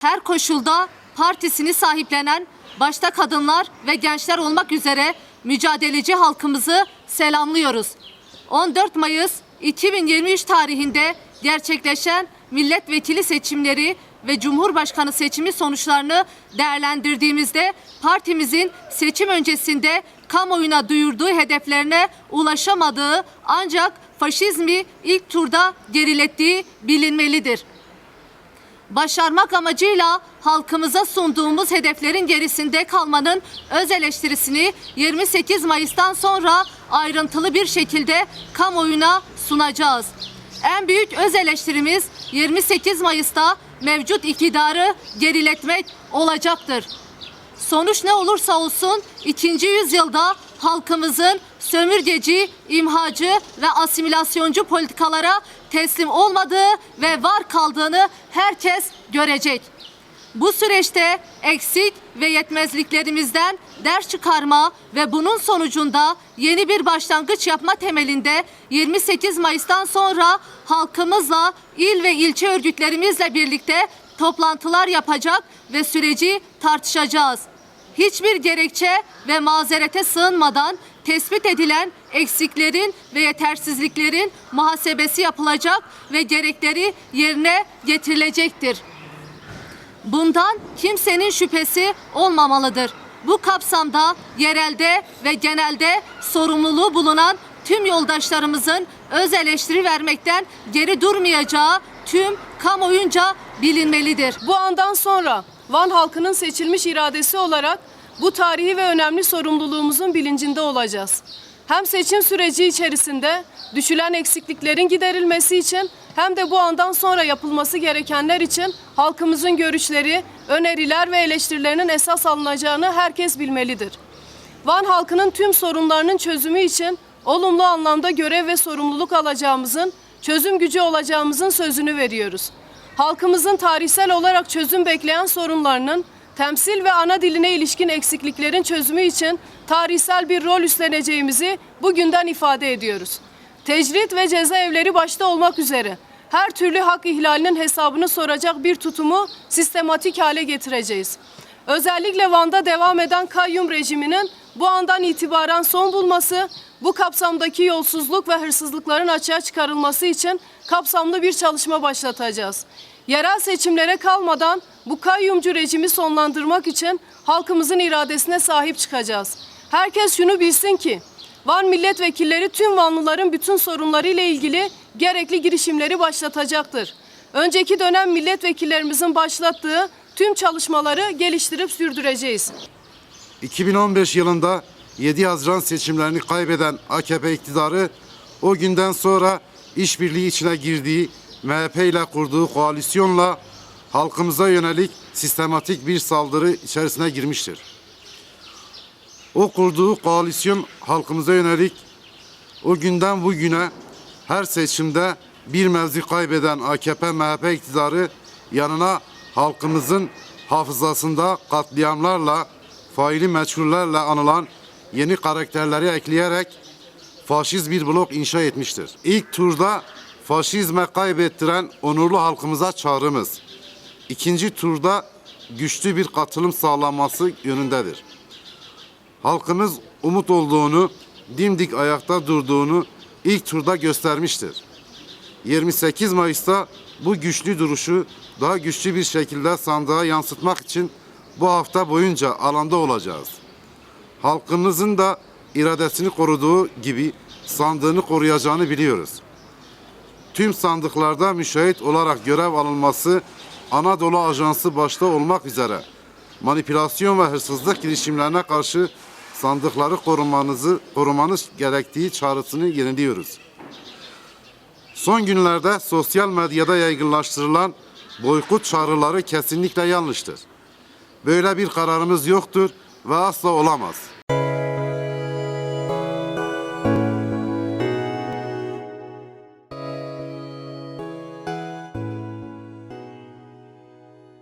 her koşulda partisini sahiplenen başta kadınlar ve gençler olmak üzere mücadeleci halkımızı selamlıyoruz. 14 Mayıs 2023 tarihinde gerçekleşen milletvekili seçimleri ve Cumhurbaşkanı seçimi sonuçlarını değerlendirdiğimizde partimizin seçim öncesinde kamuoyuna duyurduğu hedeflerine ulaşamadığı ancak faşizmi ilk turda gerilettiği bilinmelidir başarmak amacıyla halkımıza sunduğumuz hedeflerin gerisinde kalmanın öz eleştirisini 28 Mayıs'tan sonra ayrıntılı bir şekilde kamuoyuna sunacağız. En büyük öz eleştirimiz 28 Mayıs'ta mevcut iktidarı geriletmek olacaktır. Sonuç ne olursa olsun ikinci yüzyılda halkımızın sömürgeci, imhacı ve asimilasyoncu politikalara teslim olmadığı ve var kaldığını herkes görecek. Bu süreçte eksik ve yetmezliklerimizden ders çıkarma ve bunun sonucunda yeni bir başlangıç yapma temelinde 28 Mayıs'tan sonra halkımızla, il ve ilçe örgütlerimizle birlikte toplantılar yapacak ve süreci tartışacağız. Hiçbir gerekçe ve mazerete sığınmadan tespit edilen eksiklerin ve yetersizliklerin muhasebesi yapılacak ve gerekleri yerine getirilecektir. Bundan kimsenin şüphesi olmamalıdır. Bu kapsamda yerelde ve genelde sorumluluğu bulunan tüm yoldaşlarımızın öz eleştiri vermekten geri durmayacağı tüm kamuoyunca bilinmelidir. Bu andan sonra Van halkının seçilmiş iradesi olarak bu tarihi ve önemli sorumluluğumuzun bilincinde olacağız. Hem seçim süreci içerisinde düşülen eksikliklerin giderilmesi için hem de bu andan sonra yapılması gerekenler için halkımızın görüşleri, öneriler ve eleştirilerinin esas alınacağını herkes bilmelidir. Van halkının tüm sorunlarının çözümü için olumlu anlamda görev ve sorumluluk alacağımızın, çözüm gücü olacağımızın sözünü veriyoruz. Halkımızın tarihsel olarak çözüm bekleyen sorunlarının temsil ve ana diline ilişkin eksikliklerin çözümü için tarihsel bir rol üstleneceğimizi bugünden ifade ediyoruz. Tecrit ve cezaevleri başta olmak üzere her türlü hak ihlalinin hesabını soracak bir tutumu sistematik hale getireceğiz. Özellikle Van'da devam eden kayyum rejiminin bu andan itibaren son bulması, bu kapsamdaki yolsuzluk ve hırsızlıkların açığa çıkarılması için kapsamlı bir çalışma başlatacağız. Yerel seçimlere kalmadan bu kayyumcu rejimi sonlandırmak için halkımızın iradesine sahip çıkacağız. Herkes şunu bilsin ki Van milletvekilleri tüm Vanlıların bütün sorunları ile ilgili gerekli girişimleri başlatacaktır. Önceki dönem milletvekillerimizin başlattığı tüm çalışmaları geliştirip sürdüreceğiz. 2015 yılında 7 Haziran seçimlerini kaybeden AKP iktidarı o günden sonra işbirliği içine girdiği MHP ile kurduğu koalisyonla halkımıza yönelik sistematik bir saldırı içerisine girmiştir. O kurduğu koalisyon halkımıza yönelik o günden bugüne her seçimde bir mevzi kaybeden AKP MHP iktidarı yanına halkımızın hafızasında katliamlarla, faili meçhullerle anılan yeni karakterleri ekleyerek faşist bir blok inşa etmiştir. İlk turda faşizme kaybettiren onurlu halkımıza çağrımız. İkinci turda güçlü bir katılım sağlanması yönündedir. Halkımız umut olduğunu, dimdik ayakta durduğunu ilk turda göstermiştir. 28 Mayıs'ta bu güçlü duruşu daha güçlü bir şekilde sandığa yansıtmak için bu hafta boyunca alanda olacağız. Halkımızın da iradesini koruduğu gibi sandığını koruyacağını biliyoruz. Tüm sandıklarda müşahit olarak görev alınması Anadolu Ajansı başta olmak üzere manipülasyon ve hırsızlık girişimlerine karşı sandıkları korumanızı korumanız gerektiği çağrısını yeniliyoruz. Son günlerde sosyal medyada yaygınlaştırılan boykot çağrıları kesinlikle yanlıştır. Böyle bir kararımız yoktur ve asla olamaz.